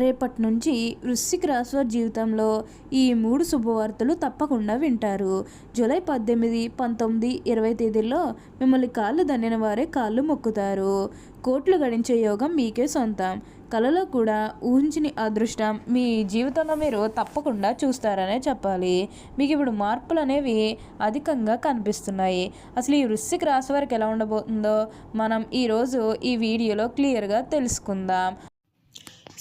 రేపటి నుంచి వృశ్చిక రాశి వారి జీవితంలో ఈ మూడు శుభవార్తలు తప్పకుండా వింటారు. జూలై పద్దెనిమిది పంతొమ్మిది ఇరవై తేదీల్లో మిమ్మల్ని కాళ్ళు దన్నిన వారే కాళ్ళు మొక్కుతారు. కోట్లు గడించే యోగం మీకే సొంతం. కలలో కూడా ఊహించిన అదృష్టం మీ జీవితంలో మీరు తప్పకుండా చూస్తారనే చెప్పాలి. మీకు ఇప్పుడు మార్పులు అనేవి అధికంగా కనిపిస్తున్నాయి. అసలు ఈ వృశ్చిక రాశి వారికి ఎలా ఉండబోతుందో మనం ఈరోజు ఈ వీడియోలో క్లియర్గా తెలుసుకుందాం.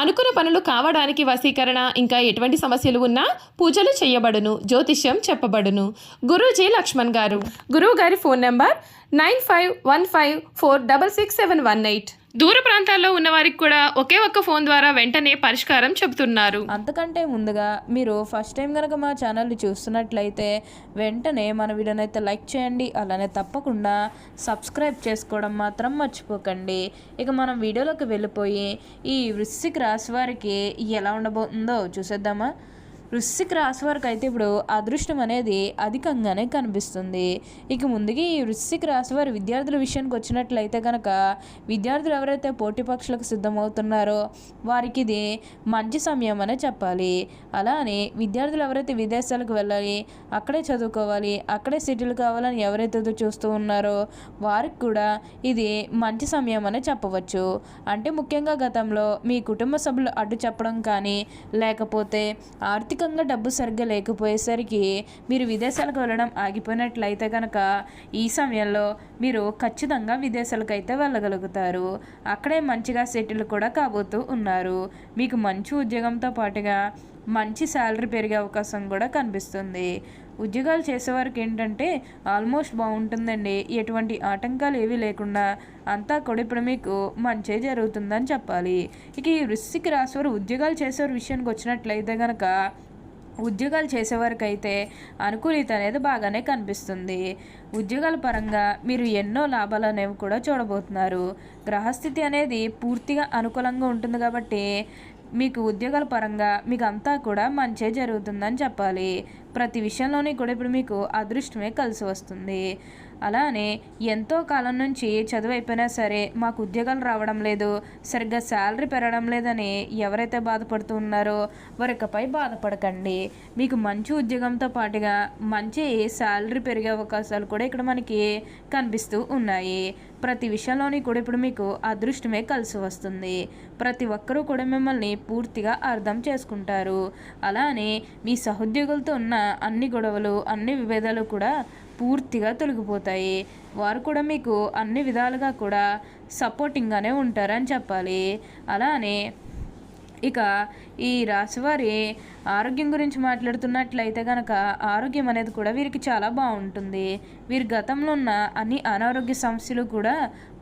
అనుకున్న పనులు కావడానికి వశీకరణ ఇంకా ఎటువంటి సమస్యలు ఉన్నా పూజలు చేయబడును జ్యోతిష్యం చెప్పబడును. గురూజీ లక్ష్మణ్ గారు. గురువు గారి phone number nine five one five four double six seven one eight. దూర ప్రాంతాల్లో ఉన్న వారికి కూడా ఒకే ఒక్క ఫోన్ ద్వారా వెంటనే పరిష్కారం చెబుతున్నారు. అంతకంటే ముందుగా మీరు ఫస్ట్ టైం కనుక మా ఛానల్ని చూస్తున్నట్లయితే వెంటనే మన వీడియోని అయితే లైక్ చేయండి అలానే తప్పకుండా సబ్స్క్రైబ్ చేసుకోవడం మాత్రం మర్చిపోకండి. ఇక మనం వీడియోలోకి వెళ్ళిపోయి ఈ వృశ్చిక రాశి వారికి ఎలా ఉండబోతుందో చూసేద్దామా? వృశ్చిక రాశి వారికి అయితే ఇప్పుడు అదృష్టం అనేది అధికంగానే కనిపిస్తుంది. ఇక ముందుగా ఈ వృశ్చిక రాశి వారి విద్యార్థుల విషయానికి వచ్చినట్లయితే కనుక విద్యార్థులు ఎవరైతే పోటీ పక్షులకు సిద్ధమవుతున్నారో వారికి ఇది మంచి సమయం అనే చెప్పాలి. అలానే విద్యార్థులు ఎవరైతే విదేశాలకు వెళ్ళాలి అక్కడే చదువుకోవాలి అక్కడే సెటిల్ కావాలని ఎవరైతే చూస్తూ ఉన్నారో వారికి కూడా ఇది మంచి సమయం అనే చెప్పవచ్చు. అంటే ముఖ్యంగా గతంలో మీ కుటుంబ సభ్యులు అడ్డు చెప్పడం కానీ లేకపోతే ఆర్థిక ఆర్థికంగా డబ్బు సరిగ్గా లేకపోయేసరికి మీరు విదేశాలకు వెళ్ళడం ఆగిపోయినట్లయితే కనుక ఈ సమయంలో మీరు ఖచ్చితంగా విదేశాలకు అయితే వెళ్ళగలుగుతారు. అక్కడే మంచిగా సెటిల్ కూడా కాబోతూ ఉన్నారు. మీకు మంచి ఉద్యోగంతో పాటుగా మంచి శాలరీ పెరిగే అవకాశం కూడా కనిపిస్తుంది. ఉద్యోగాలు చేసేవారికి ఏంటంటే ఆల్మోస్ట్ బాగుంటుందండి. ఎటువంటి ఆటంకాలు ఏవీ లేకుండా అంతా కూడా ఇప్పుడు మీకు మంచే జరుగుతుందని చెప్పాలి. ఇక ఈ వృశ్చిక రాశి ఉద్యోగాలు చేసేవారి విషయానికి వచ్చినట్లయితే కనుక ఉద్యోగాలు చేసేవారికైతే అయితే అనుకూలిత అనేది బాగానే కనిపిస్తుంది. ఉద్యోగాల పరంగా మీరు ఎన్నో లాభాలు అనేవి కూడా చూడబోతున్నారు. గ్రహస్థితి అనేది పూర్తిగా అనుకూలంగా ఉంటుంది కాబట్టి మీకు ఉద్యోగాల పరంగా మీకు అంతా కూడా మంచే జరుగుతుందని చెప్పాలి. ప్రతి విషయంలోని కూడా ఇప్పుడు మీకు అదృష్టమే కలిసి వస్తుంది. అలానే ఎంతో కాలం నుంచి చదువు అయిపోయినా సరే మాకు ఉద్యోగాలు రావడం లేదు సరిగ్గా శాలరీ పెరగడం లేదని ఎవరైతే బాధపడుతూ ఉన్నారో వారికపై బాధపడకండి. మీకు మంచి ఉద్యోగంతో పాటుగా మంచి శాలరీ పెరిగే అవకాశాలు కూడా ఇక్కడ మనకి కనిపిస్తూ ఉన్నాయి. ప్రతి విషయంలోని కూడా ఇప్పుడు మీకు అదృష్టమే కలిసి వస్తుంది. ప్రతి ఒక్కరూ కూడా మిమ్మల్ని పూర్తిగా అర్థం చేసుకుంటారు. అలానే మీ సహోద్యోగులతో ఉన్న అన్ని గొడవలు అన్ని విభేదాలు కూడా పూర్తిగా తొలగిపోతాయి. వారు కూడా మీకు అన్ని విధాలుగా కూడా సపోర్టింగ్గానే ఉంటారని చెప్పాలి. అలానే ఇక ఈ రాశివారి ఆరోగ్యం గురించి మాట్లాడుతున్నట్లయితే కనుక ఆరోగ్యం అనేది కూడా వీరికి చాలా బాగుంటుంది. వీరి గతంలో ఉన్న అన్ని అనారోగ్య సమస్యలు కూడా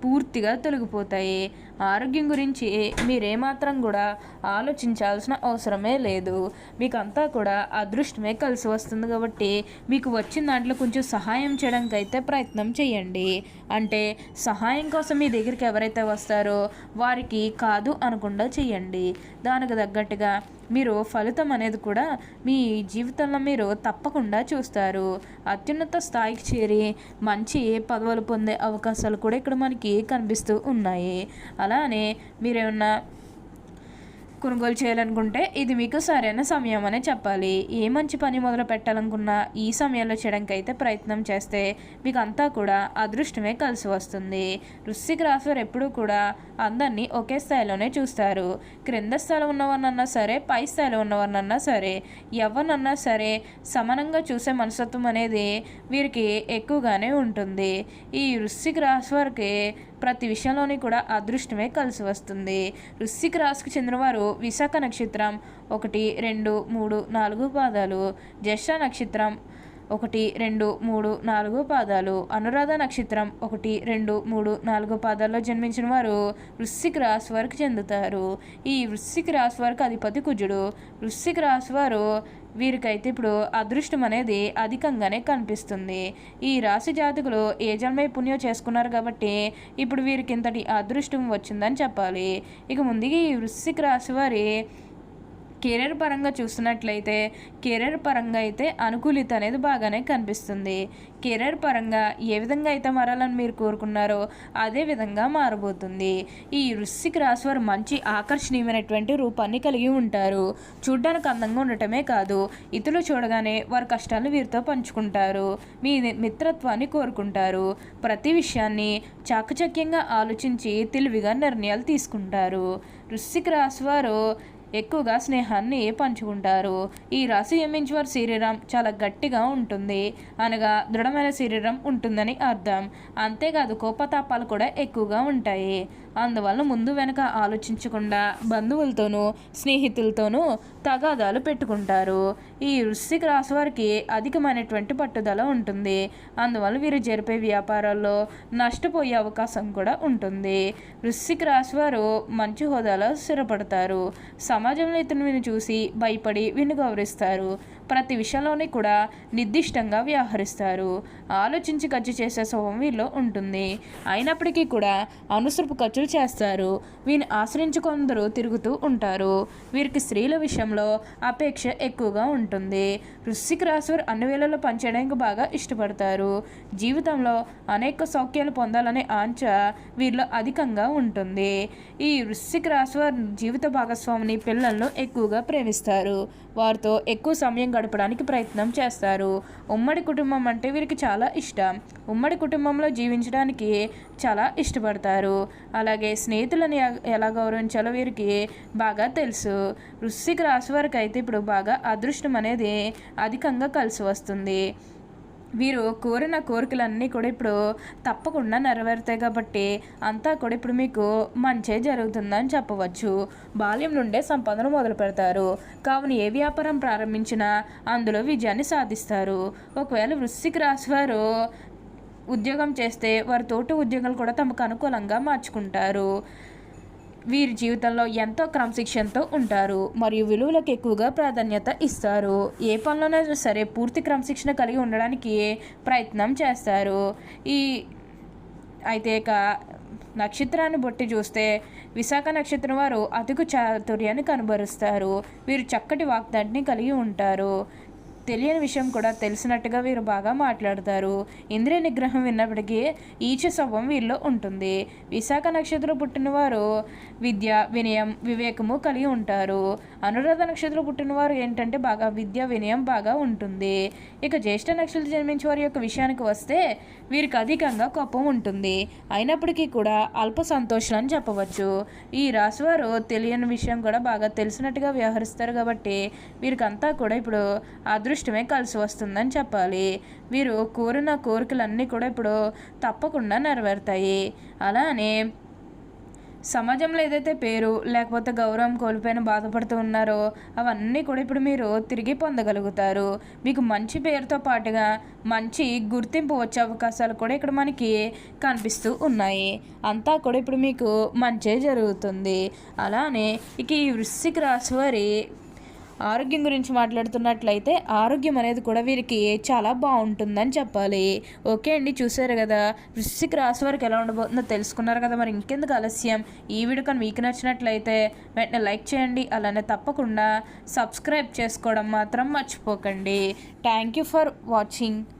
పూర్తిగా తొలగిపోతాయి. ఆరోగ్యం గురించి మీరేమాత్రం కూడా ఆలోచించాల్సిన అవసరమే లేదు. మీకు అంతా కూడా అదృష్టమే కలిసి వస్తుంది కాబట్టి మీకు వచ్చిన దాంట్లో కొంచెం సహాయం చేయడానికి అయితే ప్రయత్నం చేయండి. అంటే సహాయం కోసం మీ దగ్గరికి ఎవరైతే వస్తారో వారికి కాదు అనకుండా చేయండి. దానికి తగ్గట్టుగా మీరు ఫలితం అనేది కూడా మీ జీవితంలో మీరు తప్పకుండా చూస్తారు. అత్యున్నత స్థాయికి చేరి మంచి పదవులు పొందే అవకాశాలు కూడా ఇక్కడ మనకి కనిపిస్తూ ఉన్నాయి. అలానే మీరేమన్నా కొనుగోలు చేయాలనుకుంటే ఇది మీకు సరైన సమయం అనే చెప్పాలి. ఏ మంచి పని మొదలు పెట్టాలనుకున్నా ఈ సమయంలో చేయడానికి అయితే ప్రయత్నం చేస్తే మీకు అంతా కూడా అదృష్టమే కలిసి వస్తుంది. వృశ్చిక రాశి వారు ఎప్పుడూ కూడా అందరినీ ఒకే స్థాయిలోనే చూస్తారు. క్రింద స్థాయిలో ఉన్నవారినన్నా సరే పై స్థాయిలో ఉన్నవారినన్నా సరే ఎవరినన్నా సరే సమానంగా చూసే మనస్తత్వం అనేది వీరికి ఎక్కువగానే ఉంటుంది. ఈ వృశ్చిక రాశి వారికి ప్రతి విషయంలోని కూడా అదృష్టమే కలిసి వస్తుంది. వృశ్చిక రాశికి చెందినవారు విశాఖ నక్షత్రం ఒకటి రెండు మూడు నాలుగు పాదాలు. జ్యేష్ఠ నక్షత్రం ఒకటి రెండు మూడు నాలుగు పాదాలు. అనురాధ నక్షత్రం ఒకటి రెండు మూడు నాలుగు పాదాల్లో జన్మించిన వారు వృశ్చిక రాశి వారికి చెందుతారు. ఈ వృశ్చిక రాశి వారికి అధిపతి కుజుడు. వృశ్చిక రాశి వారు వీరికైతే ఇప్పుడు అదృష్టం అనేది అధికంగానే కనిపిస్తుంది. ఈ రాశి జాతకులు ఏ జన్మే పుణ్యం చేసుకున్నారు కాబట్టి ఇప్పుడు వీరికి ఇంతటి అదృష్టం వచ్చిందని చెప్పాలి. ఇక ముందుగా ఈ వృశ్చిక రాశి వారి కెరీర్ పరంగా చూసినట్లయితే కెరీర్ పరంగా అయితే అనుకూలిత అనేది బాగానే కనిపిస్తుంది. కెరీర్ పరంగా ఏ విధంగా అయితే మారాలని మీరు కోరుకున్నారో అదే విధంగా మారబోతుంది. ఈ వృశ్చిక రాశి వారు మంచి ఆకర్షణీయమైనటువంటి రూపాన్ని కలిగి ఉంటారు. చూడ్డానికి అందంగా ఉండటమే కాదు ఇతరులు చూడగానే వారి కష్టాలను వీరితో పంచుకుంటారు. మీ మిత్రత్వాన్ని కోరుకుంటారు. ప్రతి విషయాన్ని చాకచక్యంగా ఆలోచించి తెలివిగా నిర్ణయాలు తీసుకుంటారు. వృశ్చిక రాశి వారు ఎక్కువగా స్నేహాన్ని పంచుకుంటారు. ఈ రాశి యమించి వారి శరీరం చాలా గట్టిగా ఉంటుంది. అనగా దృఢమైన శరీరం ఉంటుందని అర్థం. అంతేకాదు కోపతాపాలు కూడా ఎక్కువగా ఉంటాయి. అందువల్ల ముందు వెనక ఆలోచించకుండా బంధువులతోనూ స్నేహితులతోనూ తగాదాలు పెట్టుకుంటారు. ఈ వృశ్చిక రాశి వారికి అధికమైనటువంటి పట్టుదల ఉంటుంది. అందువల్ల వీరు జరిపే వ్యాపారాల్లో నష్టపోయే అవకాశం కూడా ఉంటుంది. వృశ్చిక రాశి వారు మంచి హోదాలో స్థిరపడతారు. సమాజంలో ఇతను చూసి భయపడి వీరిని గౌరవిస్తారు ప్రతి విషయంలోని కూడా నిర్దిష్టంగా వ్యవహరిస్తారు. ఆలోచించి ఖర్చు చేసే స్వభావం వీరిలో ఉంటుంది. అయినప్పటికీ కూడా అనుసరపు ఖర్చులు చేస్తారు. వీరిని ఆశ్రయించి కొందరు తిరుగుతూ ఉంటారు. వీరికి స్త్రీల విషయంలో అపేక్ష ఎక్కువగా ఉంటుంది. వృశ్చిక రాశివారు అన్ని వేళల్లో పనిచేయడానికి బాగా ఇష్టపడతారు. జీవితంలో అనేక సౌఖ్యాలు పొందాలనే ఆంచ వీరిలో అధికంగా ఉంటుంది. ఈ వృశ్చిక రాశివారు జీవిత భాగస్వామిని పిల్లలను ఎక్కువగా ప్రేమిస్తారు. వారితో ఎక్కువ సమయం గడపడానికి ప్రయత్నం చేస్తారు. ఉమ్మడి కుటుంబం అంటే వీరికి చాలా ఇష్టం. ఉమ్మడి కుటుంబంలో జీవించడానికి చాలా ఇష్టపడతారు. అలాగే స్నేహితులను ఎలా గౌరవించాలో వీరికి బాగా తెలుసు. వృశ్చిక రాశి వారికి అయితే ఇప్పుడు బాగా అదృష్టం అనేది అధికంగా కలిసి వస్తుంది. వీరు కోరిన కోరికలన్నీ కూడా ఇప్పుడు తప్పకుండా నెరవేరుతాయి కాబట్టి అంతా కూడా ఇప్పుడు మీకు మంచే జరుగుతుందని చెప్పవచ్చు. బాల్యం నుండే సంపాదన మొదలు పెడతారు. కావున ఏ వ్యాపారం ప్రారంభించినా అందులో విజయాన్ని సాధిస్తారు. ఒకవేళ వృశ్చిక రాశి వారు ఉద్యోగం చేస్తే వారి తోటి ఉద్యోగాలు కూడా తమకు అనుకూలంగా మార్చుకుంటారు. వీరి జీవితంలో ఎంతో క్రమశిక్షణతో ఉంటారు మరియు విలువలకు ఎక్కువగా ప్రాధాన్యత ఇస్తారు. ఏ పనిలోనైనా సరే పూర్తి క్రమశిక్షణ కలిగి ఉండడానికి ప్రయత్నం చేస్తారు. ఈ అయితే ఇక నక్షత్రాన్ని బట్టి చూస్తే విశాఖ నక్షత్రం వారు అతుకు చాతుర్యాన్ని కనబరుస్తారు. వీరు చక్కటి వాగ్దాటిని కలిగి ఉంటారు. తెలియని విషయం కూడా తెలిసినట్టుగా వీరు బాగా మాట్లాడతారు. ఇంద్రియ నిగ్రహం విన్నప్పటికీ ఈచ స్వభావం వీరిలో ఉంటుంది. విశాఖ నక్షత్రం పుట్టినవారు విద్య వినయం వివేకము కలిగి ఉంటారు. అనురాధ నక్షత్రం పుట్టినవారు ఏంటంటే బాగా విద్య వినయం బాగా ఉంటుంది. ఇక జ్యేష్ఠ నక్షత్రం జన్మించే వారి యొక్క విషయానికి వస్తే వీరికి అధికంగా కోపం ఉంటుంది. అయినప్పటికీ కూడా అల్ప సంతోషం అని చెప్పవచ్చు. ఈ రాశివారు తెలియని విషయం కూడా బాగా తెలిసినట్టుగా వ్యవహరిస్తారు కాబట్టి వీరికంతా కూడా ఇప్పుడు అదృష్టమే కలిసి వస్తుందని చెప్పాలి. వీరు కోరిన కోరికలన్నీ కూడా ఇప్పుడు తప్పకుండా నెరవేరుతాయి. అలానే సమాజంలో ఏదైతే పేరు లేకపోతే గౌరవం కోల్పోయిన బాధపడుతూ ఉన్నారో అవన్నీ కూడా ఇప్పుడు మీరు తిరిగి పొందగలుగుతారు. మీకు మంచి పేరుతో పాటుగా మంచి గుర్తింపు వచ్చే అవకాశాలు కూడా ఇక్కడ మనకి కనిపిస్తూ ఉన్నాయి. అంతా కూడా ఇప్పుడు మీకు మంచే జరుగుతుంది. అలానే ఇక ఈ వృశ్చిక రాశి వారి ఆరోగ్యం గురించి మాట్లాడుతున్నట్లయితే ఆరోగ్యం అనేది కూడా వీరికి చాలా బాగుంటుందని చెప్పాలి. ఓకే అండి చూసారు కదా? వృశ్చిక రాశి వారికి ఎలా ఉండబోతుందో తెలుసుకున్నారు కదా. మరి ఇంకెందుకు ఆలస్యం? ఈ వీడియో కానీ మీకు నచ్చినట్లయితే వెంటనే లైక్ చేయండి. అలానే తప్పకుండా సబ్స్క్రైబ్ చేసుకోవడం మాత్రం మర్చిపోకండి. Thank you for watching.